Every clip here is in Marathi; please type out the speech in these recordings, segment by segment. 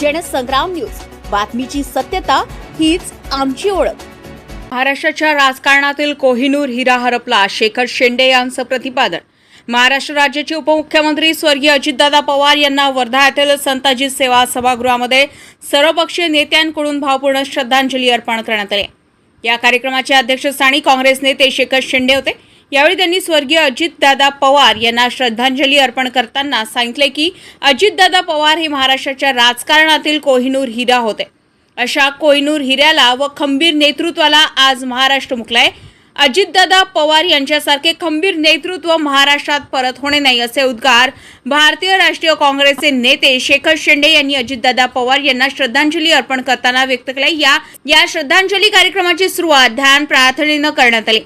जनसंग्राम न्यूज. बातमीची सत्यता हीच आमची ओळख. महाराष्ट्राच्या राजकारणातील कोहिनूर हिरा हरपला शेखर शेंडे यांचं प्रतिपादन. महाराष्ट्र राज्याचे उपमुख्यमंत्री स्वर्गीय अजितदादा पवार यांना वर्धा येथील संताजी सेवा सभागृहामध्ये सर्वपक्षीय नेत्यांकडून भावपूर्ण श्रद्धांजली अर्पण करण्यात आली. या कार्यक्रमाचे अध्यक्षस्थानी काँग्रेस नेते शेखर शेंडे होते. यावेळी त्यांनी स्वर्गीय अजितदादा पवार यांना श्रद्धांजली अर्पण करताना सांगितले की अजितदादा पवार हे महाराष्ट्राच्या राजकारणातील कोहिनूर हिरा होते. अशा कोहिनूर हिऱ्याला व खंबीर नेतृत्वाला आज महाराष्ट्र मुकलाय. अजितदादा पवार यांच्यासारखे खंबीर नेतृत्व महाराष्ट्रात परत होणे नाही असे उद्गार भारतीय राष्ट्रीय काँग्रेसचे नेते शेखर शेंडे यांनी अजितदादा पवार यांना श्रद्धांजली अर्पण करताना व्यक्त केले या या श्रद्धांजली कार्यक्रमाची सुरुवात ध्यान प्रार्थनेनं करण्यात आली.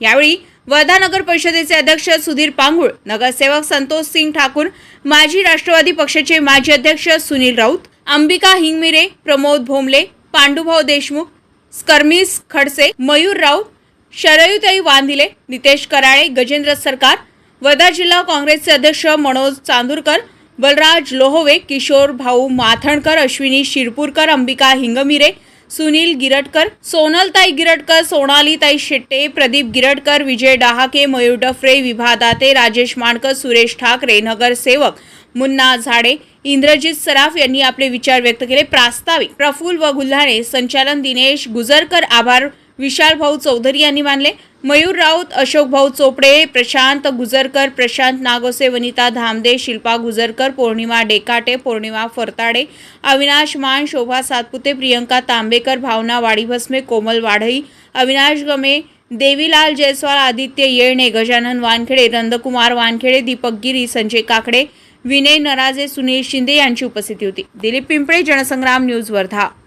यावेळी वर्धा नगर परिषदेचे अध्यक्ष सुधीर पांगुळ नगरसेवक संतोष सिंग ठाकूर माजी राष्ट्रवादी पक्षाचे माजी अध्यक्ष सुनील राऊत अंबिका हिंगमिरे प्रमोद भोमले पांडुभाऊ देशमुख स्कर्मिस खडसे मयूर राऊत शरयुताई वांदिले नितेश कराळे गजेंद्र सरकार वर्धा जिल्हा काँग्रेसचे अध्यक्ष मनोज चांदूरकर बलराज लोहोवे किशोर भाऊ माथणकर अश्विनी शिरपूरकर अंबिका हिंगमिरे सुनील गिरटकर सोनलताई गिरटकर सोनालीताई शेट्टे प्रदीप गिरटकर विजय डहाके मयूर डफरे विभा दाते राजेश माणकर सुरेश ठाकरे नगरसेवक मुन्ना झाडे इंद्रजित सराफ यांनी आपले विचार व्यक्त केले. प्रास्ताविक प्रफुल्ल व गुल्हाणे संचालन दिनेश गुजरकर आभार विशाल भाऊ चौधरी यांनी मानले. मयूर राऊत अशोक भाऊ चोपडे प्रशांत गुजरकर प्रशांत नागोसे वनिता धामदे शिल्पा गुजरकर पौर्णिमा डेकाटे पौर्णिमा फरताडे अविनाश मान शोभा सातपुते प्रियंका तांबेकर भावना वाडीभस्मे कोमल वाढई अविनाश गमे देवीलाल जयस्वाल आदित्य येळणे गजानन वानखेडे नंदकुमार वानखेडे दीपक गिरी संजय काकडे विनय नराजे सुनील शिंदे यांची उपस्थिती होती. दिलीप पिंपळे जनसंग्राम न्यूज वर्धा